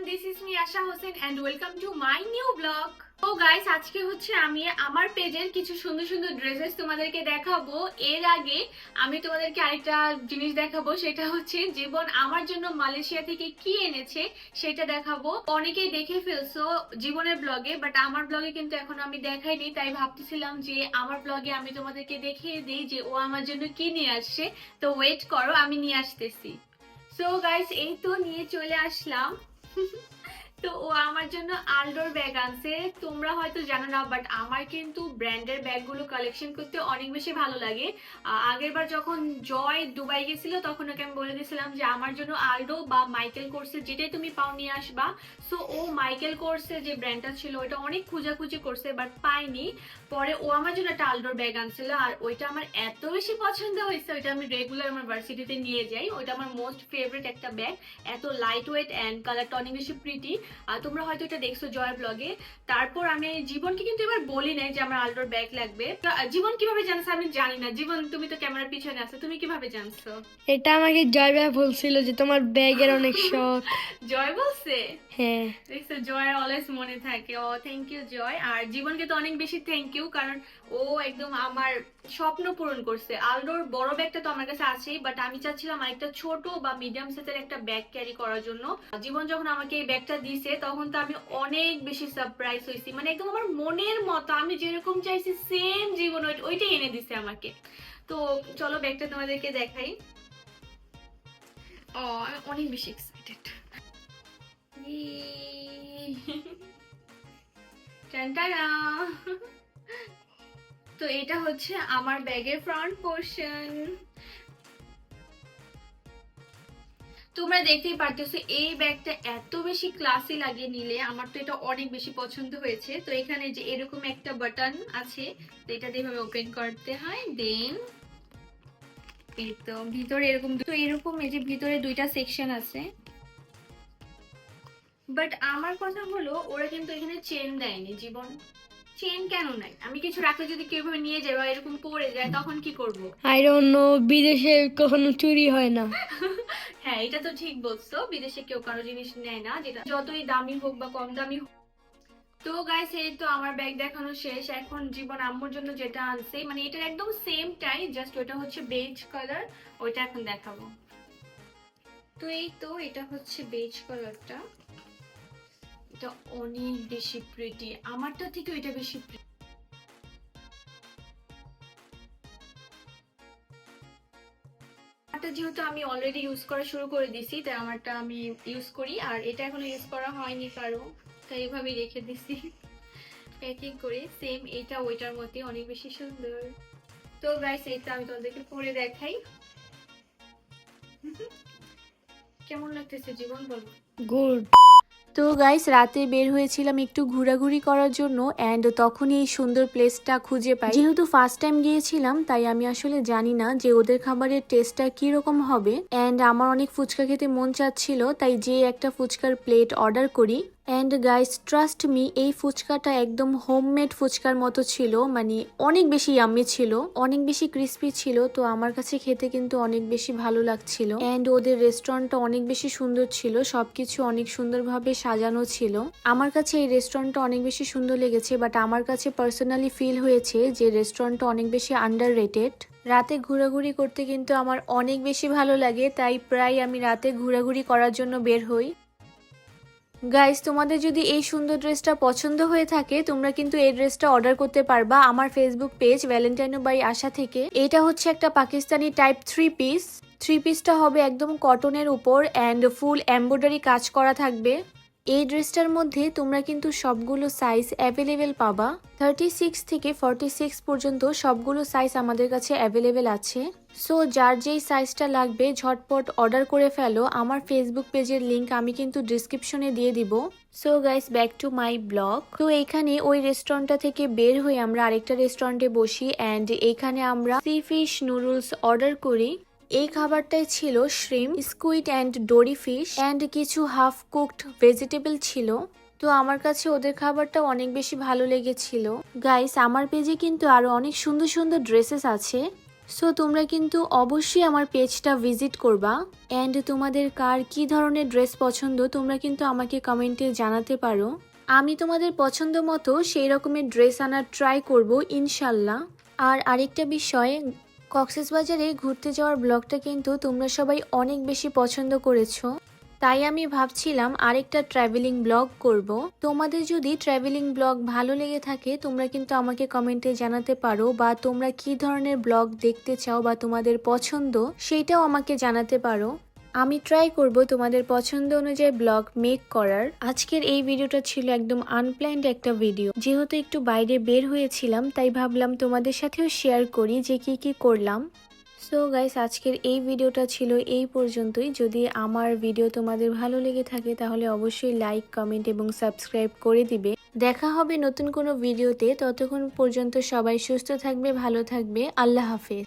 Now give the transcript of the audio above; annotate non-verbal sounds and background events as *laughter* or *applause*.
this is me, Asha Hossein and welcome to my new vlog. তো guys আজকে হচ্ছে আমি আমার পেজের কিছু সুন্দর সুন্দর ড্রেসেস তোমাদেরকে দেখাবো। এর আগে আমি তোমাদেরকে আরেকটা জিনিস দেখাবো, সেটা হচ্ছে জীবন আমার জন্য মালয়েশিয়া থেকে কি এনেছে সেটা দেখাবো। অনেকেই দেখে ফেলছো জীবনের ব্লগে বাট আমার ব্লগে কিন্তু এখন আমি দেখাইনি, তাই ভাবতেছিলাম যে আমার ব্লগে আমি তোমাদেরকে দেখিয়ে দিই যে ও আমার জন্য কি নিয়ে আসছে। তো ওয়েট করো, আমি নিয়ে আসতেছি। সো গাইস এই তো নিয়ে চলে আসলাম। Mm-hmm. *laughs* তো ও আমার জন্য আলডোর ব্যাগ আনছে। তোমরা হয়তো জানো না বাট আমার কিন্তু ব্র্যান্ডের ব্যাগগুলো কালেকশন করতে অনেক বেশি ভালো লাগে। আগেরবার যখন জয় দুবাই গেছিল, তখন ওকে আমি বলে দিয়েছিলাম যে, আমার জন্য আলডো বা মাইকেল কোর্সের যেটাই তুমি পাও নিয়ে আসবা। সো ও মাইকেল কোর্সের যে ব্র্যান্ডটা ছিল, ওইটা অনেক খোঁজাখুঁজি করছে বাট পাইনি। পরে ও আমার জন্য একটা আলডোর ব্যাগ আনছিল, আর ওইটা আমার এত বেশি পছন্দ হয়েছে, ওইটা আমি রেগুলার আমার ভার্সিটিতে নিয়ে যাই। ওইটা আমার মোস্ট ফেভারিট একটা ব্যাগ এত লাইট ওয়েট অ্যান্ড কালারটা অনেক বেশি প্রিটি তোমরা হয়তো এটা দেখছ জয় ব্লগে। তারপর আমি জীবনকে কিন্তু এবার বলি নাই যে আমার আলডোর ব্যাগ লাগবে। জীবন কীভাবে জানছে আমি জানি না। জীবন তুমি তো ক্যামেরার পিছনে আছো তুমি কীভাবে জানছো? এটা আমাকে জয় ভাই বলছিল যে তোমার ব্যাগের অনেক *laughs* শখ। জয় বলছে? হ্যাঁ। দেখছ জয়ের অলওয়েজ মনে থাকে। ও থ্যাংক ইউ জয়। আর জীবনকে তো অনেক বেশি থ্যাংক ইউ কারণ ও একদম আমার স্বপ্ন পূরণ করছে। আলডোর বড় ব্যাগটা তো আমার কাছে আছেই বাট আমি চাচ্ছিলাম আরেকটা ছোট বা মিডিয়াম সাইজের একটা ব্যাগ ক্যারি করার জন্য। জীবন যখন আমাকে এই ব্যাগটা দিছে তখন তো আমি অনেক বেশি সারপ্রাইজ হয়েছি মানে একদম আমার মনের মতো আমি যেরকম চাইছি সেম জীবন ওইটাই এনে দিছে আমাকে। তো চলো ব্যাগটা তোমাদেরকে দেখাই। ও আমি অনেক বেশি এক্সাইটেড টানটানা। তো এটা হচ্ছে আমার ব্যাগের ফ্রন্ট পোর্শন তোমরা দেখতেই পারতেছো, এই ব্যাগটা এত বেশি ক্লাসি লাগে নিলে, আমার তো এটা অনেক বেশি পছন্দ হয়েছে। তো এখানে যে এরকম একটা বাটন আছে এটা দিয়ে ওপেন করতে হয় দেন এই ভিতরে এরকম তো এরকম এই যে ভিতরে দুইটা সেকশন আছে। বাট আমার কথা হলো, ওরা কিন্তু এখানে চেন দেয়নি, জীবন। চেন কেন নাই? আমি কিছু রাখলে যদি কেউ নিয়ে যায় বা এরকম পড়ে যায় তখন কি করব? আই ডোন্ট নো বিদেশে কখনো চুরি হয় না। *laughs* হ্যাঁ এটা তো ঠিক বলছো। বিদেশে কেউ কারও জিনিস নেয় না যেটা যতই দামি হোক বা কম দামি হোক। তো গাইস এই তো আমার ব্যাগ দেখানো শেষ। এখন জীবন আম্মুর জন্য যেটা আনছে মানে এটার একদম সেম টাই জাস্ট ওটা হচ্ছে বেজ কালার ওইটা এখন দেখাবো। তো এই তো এটা হচ্ছে বেজ কালারটা এটা অনেক বেশি প্রিটি আমারটা থেকে ওইটা বেশি যেহেতু আমি অলরেডি ইউজ করা শুরু করে দিছি, তাই আমারটা আমি ইউজ করি। আর এটা এখনও ইউজ করা হয়নি কারও, তাই এভাবেই রেখে দিছি। প্যাকিং করে সেম এটা, ওইটার মধ্যে অনেক বেশি সুন্দর। তো গাইস এইটা আমি তোমাদেরকে পরে দেখাই। *laughs* কেমন লাগতেছে জীবন বলো? গুড তো গাইস রাতে বের হয়েছিলাম একটু ঘোরাঘুরি করার জন্য অ্যান্ড তখনই এই সুন্দর প্লেসটা খুঁজে পাই। যেহেতু ফার্স্ট টাইম গিয়েছিলাম, তাই আমি আসলে জানি না যে ওদের খাবারের টেস্টটা কীরকম হবে। অ্যান্ড আমার অনেক ফুচকা খেতে মন চাচ্ছিল, তাই যে একটা ফুচকার প্লেট অর্ডার করি। অ্যান্ড গাইস ট্রাস্ট মি এই ফুচকাটা একদম হোমমেড ফুচকার মতো ছিল মানে অনেক বেশি ইয়াম্মি ছিল, অনেক বেশি ক্রিস্পি ছিল, তো আমার কাছে খেতে কিন্তু অনেক বেশি ভালো লাগছিল। অ্যান্ড ওদের রেস্টুরেন্টটা অনেক বেশি সুন্দর ছিল, সবকিছু অনেক সুন্দরভাবে সাজানো ছিল। আমার কাছে এই রেস্টুরেন্টটা অনেক বেশি সুন্দর লেগেছে বাট আমার কাছে পার্সোনালি ফিল হয়েছে যে রেস্টুরেন্টটা অনেক বেশি আন্ডার রেটেড রাতে ঘোরাঘুরি করতে কিন্তু আমার অনেক বেশি ভালো লাগে, তাই প্রায় আমি রাতে ঘোরাঘুরি করার জন্য বের হই। গাইস তোমাদের যদি এই সুন্দর ড্রেসটা পছন্দ হয়ে থাকে, তোমরা কিন্তু এই ড্রেসটা অর্ডার করতে পারবা আমার Facebook page Valentino by Asha থেকে। এটা হচ্ছে একটা Pakistani type three piece three পিসটা হবে একদম কটনের উপর অ্যান্ড ফুল এম্ব্রয়ডারি কাজ করা থাকবে। এই ড্রেসটার মধ্যে তোমরা কিন্তু সবগুলো সাইজ অ্যাভেলেবেল পাবা। থার্টি সিক্স থেকে ফর্টি সিক্স পর্যন্ত সবগুলো সাইজ আমাদের কাছে অ্যাভেলেবেল আছে। সো যার যেই সাইজটা লাগবে, ঝটপট অর্ডার করে ফেলো। আমার ফেসবুক পেজের লিংক আমি কিন্তু ডিসক্রিপশনে দিয়ে দিব। So guys back to my vlog তো এইখানে ওই রেস্টুরেন্টটা থেকে বের হয়ে আমরা আরেকটা রেস্টুরেন্টে বসি। অ্যান্ড এইখানে আমরা সি ফিশ নুডলস অর্ডার করি। এই খাবারটাই ছিল shrimp squid and dory fish and কিছু হাফ কুকড ভেজিটেবল ছিল। তো আমার কাছে ওদের খাবারটা অনেক বেশি ভালো লেগেছিল। গাইস আমার পেজে কিন্তু আরও অনেক সুন্দর সুন্দর ড্রেসেস আছে। সো তোমরা কিন্তু অবশ্যই আমার পেজটা ভিজিট করবা। অ্যান্ড তোমাদের কার কি ধরনের ড্রেস পছন্দ, তোমরা কিন্তু আমাকে কমেন্টে জানাতে পারো। আমি তোমাদের পছন্দ মতো সেই রকমের ড্রেস আনার ট্রাই করব, ইনশাল্লাহ। আর আরেকটা বিষয় কক্সবাজারে ঘুরতে যাওয়ার ব্লগটা কিন্তু তোমরা সবাই অনেক বেশি পছন্দ করেছ। তাই আমি ভাবছিলাম আরেকটা ট্রাভেলিং ব্লগ করব। তোমাদের যদি ট্রাভেলিং ব্লগ ভালো লেগে থাকে, তোমরা কিন্তু আমাকে কমেন্টে জানাতে পারো বা তোমরা কি ধরনের ব্লগ দেখতে চাও বা তোমাদের পছন্দ সেইটাও আমাকে জানাতে পারো। আমি ট্রাই করব তোমাদের পছন্দ অনুযায়ী ব্লগ মেক করার। আজকের এই ভিডিওটা ছিল একদম আনপ্ল্যান্ড একটা ভিডিও যেহেতু একটু বাইরে বের হয়েছিলাম, তাই ভাবলাম তোমাদের সাথেও শেয়ার করি যে কি কি করলাম। সো গাইস আজকের এই ভিডিওটা ছিল এই পর্যন্তই। যদি আমার ভিডিও তোমাদের ভালো লেগে থাকে, তাহলে অবশ্যই লাইক কমেন্ট এবং সাবস্ক্রাইব করে দিবে। দেখা হবে নতুন কোনো ভিডিওতে ততক্ষণ পর্যন্ত সবাই সুস্থ থাকবে, ভালো থাকবে। আল্লাহ হাফেজ।